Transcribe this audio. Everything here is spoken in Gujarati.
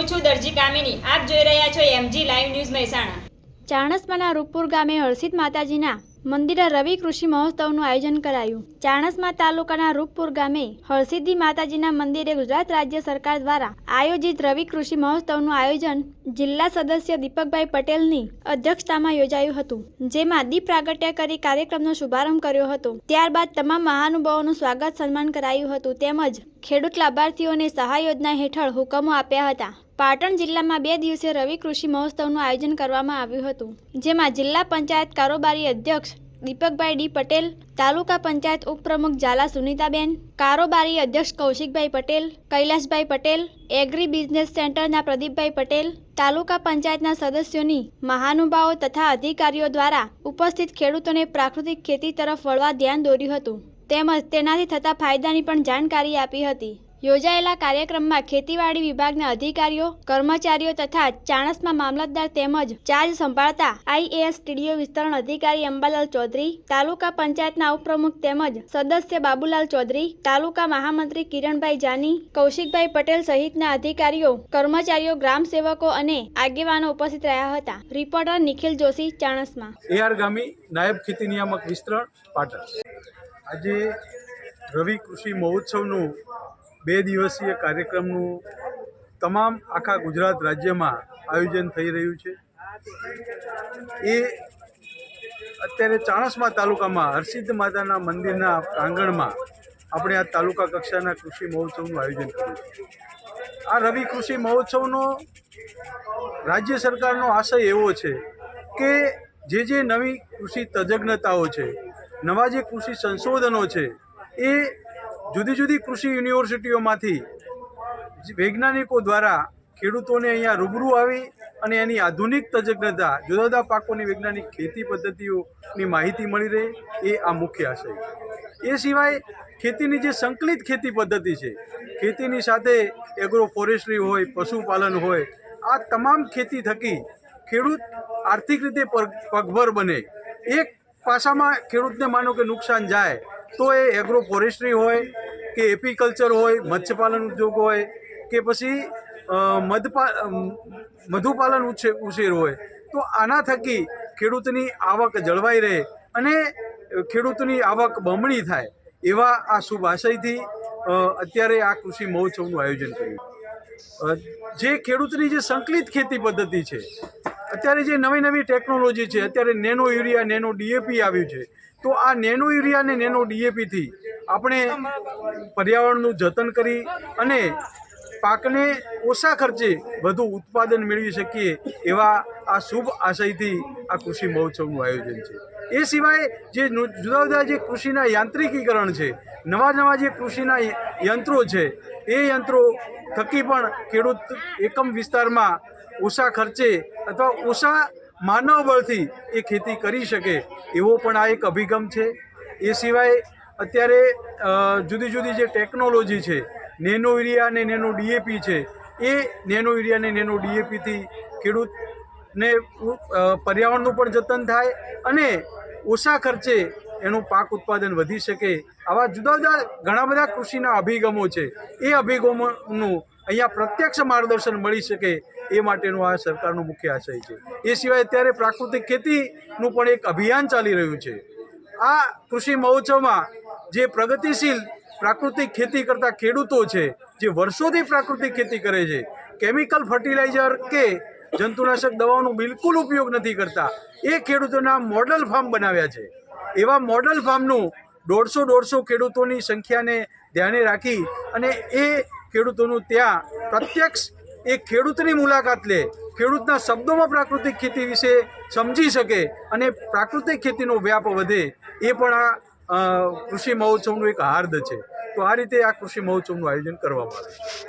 હું છું દરજી કામિની, આપ જોઈ રહ્યા છો એમજી લાઈવ ન્યૂઝ મહેસાણા. ચાણસમાના રૂપપુર ગામે હર્ષિત માતાજીના મંદિરે રવિ કૃષિ મહોત્સવનું આયોજન કરાયું. ચાણસમા તાલુકાના રૂપપુર ગામે હરસિદ્ધિ માતાજીના મંદિરે ગુજરાત રાજ્ય સરકાર દ્વારા આયોજિત રવિ કૃષિ મહોત્સવનું આયોજન જિલ્લા સદસ્ય દીપકભાઈ પટેલની અધ્યક્ષતામાં યોજાયું હતું, જેમાં દીપ પ્રાગટ્ય કરી કાર્યક્રમનો શુભારંભ કર્યો હતો. ત્યારબાદ તમામ મહાનુભાવોનું સ્વાગત સન્માન કરાયું હતું, તેમજ ખેડૂત લાભાર્થીઓને સહાય યોજના હેઠળ હુકમો આપ્યા હતા. પાટણ જિલ્લામાં બે દિવસીય રવિ કૃષિ મહોત્સવનું આયોજન કરવામાં આવ્યું હતું, જેમાં જિલ્લા પંચાયત કારોબારી અધ્યક્ષ દીપકભાઈ ડી પટેલ, તાલુકા પંચાયત ઉપપ્રમુખ ઝાલા સુનીતાબેન, કારોબારી અધ્યક્ષ કૌશિકભાઈ પટેલ, કૈલાસભાઈ પટેલ, એગ્રી બિઝનેસ સેન્ટરના પ્રદીપભાઈ પટેલ, તાલુકા પંચાયતના સદસ્યોની મહાનુભાવો તથા અધિકારીઓ દ્વારા ઉપસ્થિત ખેડૂતોને પ્રાકૃતિક ખેતી તરફ વળવા ધ્યાન દોર્યું હતું, તેમજ તેનાથી થતા ફાયદાની પણ જાણકારી આપી હતી. યોજાયેલા કાર્યક્રમમાં ખેતીવાડી વિભાગના અધિકારીઓ, કર્મચારીઓ તથા ચાણસમાં મામલતદાર તેમજ ચાર્જ સંભાળતા આઈએએસ સ્ટુડિયો વિસ્તરણ અધિકારી અંબાલાલ ચૌધરી, તાલુકા પંચાયતના ઉપપ્રમુખ તેમજ સદસ્ય બાબુલાલ ચૌધરી, તાલુકા મહામંત્રી કિરણભાઈ જાની, કૌશિકભાઈ પટેલ સહિતના અધિકારીઓ, કર્મચારીઓ ગ્રામ સેવકો અને આગેવાનો ઉપસ્થિત રહ્યા હતા. રિપોર્ટર નિખિલ જોશી, ચાણસમાં. એઆર ગામી, નાયબ ખેતી નિયામક વિસ્તરણ પાટણ. આજે રવિ કૃષિ મહોત્સવનું બે દિવસીય કાર્યક્રમનું તમામ આખા ગુજરાત રાજ્યમાં આયોજન થઈ રહ્યું છે. એ અત્યારે ચાણસ્મા તાલુકામાં હરસિદ્ધ માતાના મંદિરના પ્રાંગણમાં આપણે આ તાલુકા કક્ષાના કૃષિ મહોત્સવનું આયોજન કર્યું છે. આ રવિ કૃષિ મહોત્સવનો રાજ્ય સરકારનો આશય એવો છે કે જે જે નવી કૃષિ તજજ્ઞતાઓ છે, નવા જે કૃષિ સંશોધનો છે, એ જુદી જુદી કૃષિ યુનિવર્સિટીઓમાંથી વૈજ્ઞાનિકો દ્વારા ખેડૂતોને અહીંયા રૂબરૂ આવી અને એની આધુનિક તજજ્ઞતા જુદા જુદા પાકોની વૈજ્ઞાનિક ખેતી પદ્ધતિઓની માહિતી મળી રહે, એ આ મુખ્ય આશય એ સિવાય ખેતીની જે સંકલિત ખેતી પદ્ધતિ છે, ખેતીની સાથે એગ્રો ફોરેસ્ટ્રી હોય, પશુપાલન હોય, આ તમામ ખેતી થકી ખેડૂત આર્થિક રીતે પગ- પગભર બને. એક પાસામાં ખેડૂતને માનો કે નુકસાન જાય, તો એ એગ્રો ફોરેસ્ટ્રી હોય કે એપીકલ્ચર હોય, મત્સ્યપાલન ઉદ્યોગ હોય, કે પછી મધપા મધુપાલન ઉછેર હોય, તો આના થકી ખેડૂતની આવક જળવાઈ રહે અને ખેડૂતની આવક બમણી થાય, એવા આ શુભ આશયથી અત્યારે આ કૃષિ મહોત્સવનું આયોજન કર્યું. જે ખેડૂતની જે સંકલિત ખેતી પદ્ધતિ છે અત્યારે જે નવી નવી ટેકનોલોજી છે, અત્યારે નેનો યુરિયા નેનો ડીએપી આવ્યું છે, તો આ નેનો યુરિયા અને નેનો ડીએપીથી આપણે પર્યાવરણનું જતન કરી અને પાકને ઓછા ખર્ચે વધુ ઉત્પાદન મેળવી શકીએ એવા આ શુભ આશયથી આ કૃષિ મહોત્સવનું આયોજન છે. એ સિવાય જે જુદા જુદા જે કૃષિના યાંત્રિકીકરણ છે, નવા નવા જે કૃષિના યંત્રો છે, એ યંત્રો થકી પણ ખેડૂત એકમ વિસ્તારમાં ઓછા ખર્ચે અથવા ઓછા માનવ બળથી એ ખેતી કરી શકે એવો પણ આ એક અભિગમ છે. એ સિવાય અત્યારે જુદી જુદી જે ટેકનોલોજી છે, નેનો યુરિયા અને નેનો ડીએપી છે, એ નેનો યુરિયા અને નેનો ડીએપીથી ખેડૂતને પર્યાવરણનું પણ જતન થાય અને ઓછા ખર્ચે એનું પાક ઉત્પાદન વધી શકે આવા જુદા જુદા ઘણા બધા કૃષિના અભિગમો છે. એ અભિગમોનું અહીંયા પ્રત્યક્ષ માર્ગદર્શન મળી શકે એ માટેનો આ સરકારનો મુખ્ય આશય છે. એ સિવાય અત્યારે પ્રાકૃતિક ખેતીનું પણ એક અભિયાન ચાલી રહ્યું છે. આ કૃષિ મહોત્સવમાં જે પ્રગતિશીલ પ્રાકૃતિક ખેતી કરતા ખેડૂતો છે, જે વર્ષોથી પ્રાકૃતિક ખેતી કરે છે, કેમિકલ ફર્ટિલાઇઝર કે જંતુનાશક દવાઓનો બિલકુલ ઉપયોગ નથી કરતા, એ ખેડૂતોના મોડલ ફાર્મ બનાવ્યા છે. એવા મોડલ ફાર્મનું દોઢસો દોઢસો ખેડૂતોની સંખ્યાને ધ્યાને રાખી અને એ ખેડૂતોનું ત્યાં પ્રત્યક્ષ એ ખેડૂતની મુલાકાત લે, ખેડૂતના શબ્દોમાં પ્રાકૃતિક ખેતી વિશે સમજી શકે અને પ્રાકૃતિક ખેતીનો વ્યાપ વધે, એ પણ આ કૃષિ મહોત્સવનું એક હાર્દ છે. તો આ રીતે આ કૃષિ મહોત્સવનું આયોજન કરવામાં આવે છે.